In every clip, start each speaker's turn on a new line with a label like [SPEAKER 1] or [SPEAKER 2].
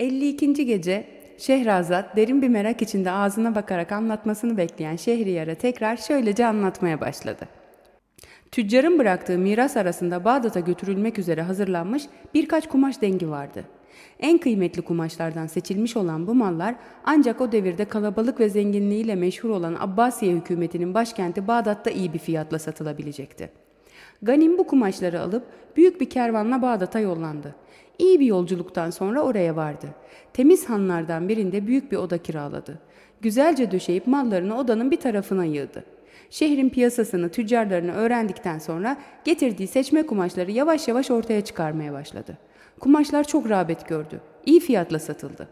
[SPEAKER 1] 52. gece Şehrazat derin bir merak içinde ağzına bakarak anlatmasını bekleyen Şehriyar'a tekrar şöylece anlatmaya başladı. Tüccarın bıraktığı miras arasında Bağdat'a götürülmek üzere hazırlanmış birkaç kumaş dengi vardı. En kıymetli kumaşlardan seçilmiş olan bu mallar ancak o devirde kalabalık ve zenginliğiyle meşhur olan Abbasiye hükümetinin başkenti Bağdat'ta iyi bir fiyatla satılabilecekti. Ganim bu kumaşları alıp büyük bir kervanla Bağdat'a yollandı. İyi bir yolculuktan sonra oraya vardı. Temiz hanlardan birinde büyük bir oda kiraladı. Güzelce döşeyip mallarını odanın bir tarafına yığdı. Şehrin piyasasını, tüccarlarını öğrendikten sonra getirdiği seçme kumaşları yavaş yavaş ortaya çıkarmaya başladı. Kumaşlar çok rağbet gördü. İyi fiyatla satıldı.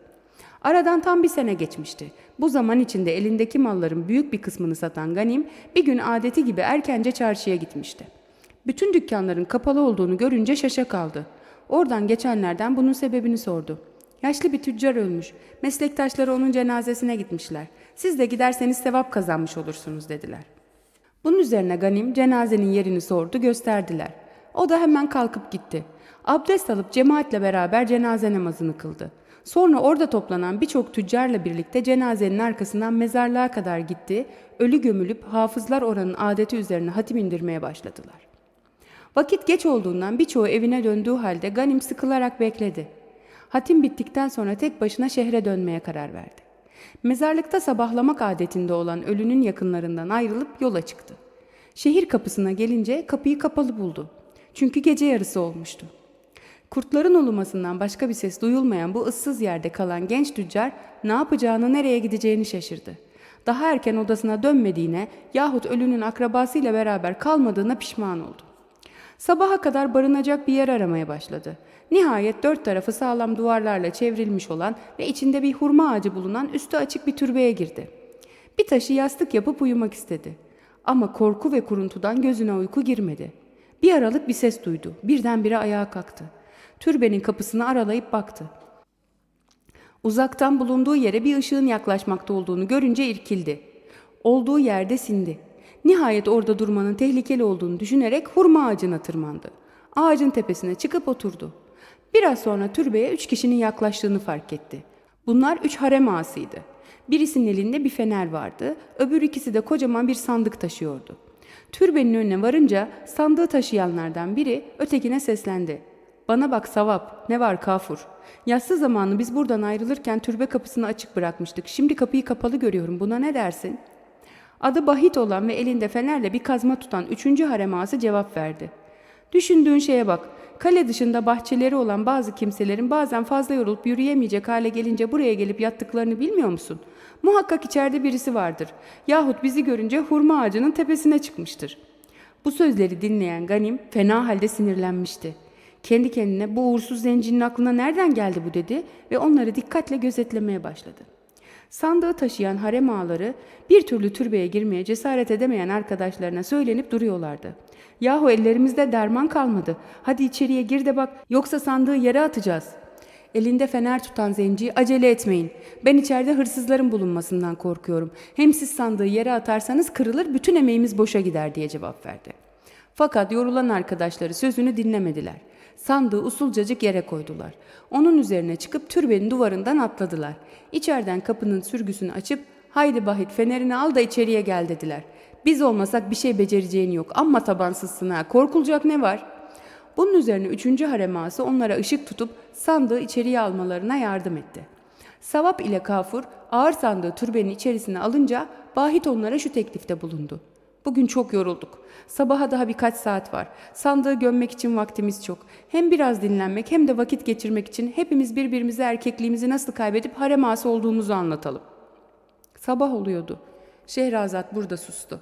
[SPEAKER 1] Aradan tam bir sene geçmişti. Bu zaman içinde elindeki malların büyük bir kısmını satan Ganim bir gün adeti gibi erkence çarşıya gitmişti. Bütün dükkanların kapalı olduğunu görünce şaşa kaldı. Oradan geçenlerden bunun sebebini sordu. Yaşlı bir tüccar ölmüş. Meslektaşları onun cenazesine gitmişler. Siz de giderseniz sevap kazanmış olursunuz dediler. Bunun üzerine Ganim cenazenin yerini sordu, gösterdiler. O da hemen kalkıp gitti. Abdest alıp cemaatle beraber cenaze namazını kıldı. Sonra orada toplanan birçok tüccarla birlikte cenazenin arkasından mezarlığa kadar gitti, ölü gömülüp hafızlar oranın adeti üzerine hatim indirmeye başladılar. Vakit geç olduğundan birçoğu evine döndüğü halde Ganim sıkılarak bekledi. Hatim bittikten sonra tek başına şehre dönmeye karar verdi. Mezarlıkta sabahlamak adetinde olan ölünün yakınlarından ayrılıp yola çıktı. Şehir kapısına gelince kapıyı kapalı buldu. Çünkü gece yarısı olmuştu. Kurtların ulumasından başka bir ses duyulmayan bu ıssız yerde kalan genç tüccar ne yapacağını nereye gideceğini şaşırdı. Daha erken odasına dönmediğine yahut ölünün akrabasıyla beraber kalmadığına pişman oldu. Sabaha kadar barınacak bir yer aramaya başladı. Nihayet dört tarafı sağlam duvarlarla çevrilmiş olan ve içinde bir hurma ağacı bulunan üstü açık bir türbeye girdi. Bir taşı yastık yapıp uyumak istedi. Ama korku ve kuruntudan gözüne uyku girmedi. Bir aralık bir ses duydu. Birdenbire ayağa kalktı. Türbenin kapısını aralayıp baktı. Uzaktan bulunduğu yere bir ışığın yaklaşmakta olduğunu görünce irkildi. Olduğu yerde sindi. Nihayet orada durmanın tehlikeli olduğunu düşünerek hurma ağacına tırmandı. Ağacın tepesine çıkıp oturdu. Biraz sonra türbeye üç kişinin yaklaştığını fark etti. Bunlar üç harem ağasıydı. Birisinin elinde bir fener vardı, öbür ikisi de kocaman bir sandık taşıyordu. Türbenin önüne varınca sandığı taşıyanlardan biri ötekine seslendi. Bana bak Savap, ne var kafur? Yatsı zamanı biz buradan ayrılırken türbe kapısını açık bırakmıştık. Şimdi kapıyı kapalı görüyorum. Buna ne dersin? Adı Bahit olan ve elinde fenerle bir kazma tutan üçüncü harem ağası cevap verdi. Düşündüğün şeye bak. Kale dışında bahçeleri olan bazı kimselerin bazen fazla yorulup yürüyemeyecek hale gelince buraya gelip yattıklarını bilmiyor musun? Muhakkak içeride birisi vardır. Yahut bizi görünce hurma ağacının tepesine çıkmıştır. Bu sözleri dinleyen Ganim fena halde sinirlenmişti. Kendi kendine bu uğursuz zencinin aklına nereden geldi bu dedi ve onları dikkatle gözetlemeye başladı. Sandığı taşıyan harem ağaları bir türlü türbeye girmeye cesaret edemeyen arkadaşlarına söylenip duruyorlardı. Yahu ellerimizde derman kalmadı. Hadi içeriye gir de bak yoksa sandığı yere atacağız. Elinde fener tutan zenci acele etmeyin. Ben içeride hırsızların bulunmasından korkuyorum. Hem siz sandığı yere atarsanız kırılır bütün emeğimiz boşa gider diye cevap verdi. Fakat yorulan arkadaşları sözünü dinlemediler. Sandığı usulcacık yere koydular. Onun üzerine çıkıp türbenin duvarından atladılar. İçeriden kapının sürgüsünü açıp haydi Bahit fenerini al da içeriye gel dediler. Biz olmasak bir şey becereceğin yok amma tabansızsın ha korkulacak ne var? Bunun üzerine üçüncü hareması onlara ışık tutup sandığı içeriye almalarına yardım etti. Savap ile Kafur ağır sandığı türbenin içerisine alınca Bahit onlara şu teklifte bulundu. Bugün çok yorulduk. Sabaha daha birkaç saat var. Sandığı gömmek için vaktimiz çok. Hem biraz dinlenmek hem de vakit geçirmek için hepimiz birbirimize erkekliğimizi nasıl kaybedip harem olduğumuzu anlatalım. Sabah oluyordu. Şehrazat burada sustu.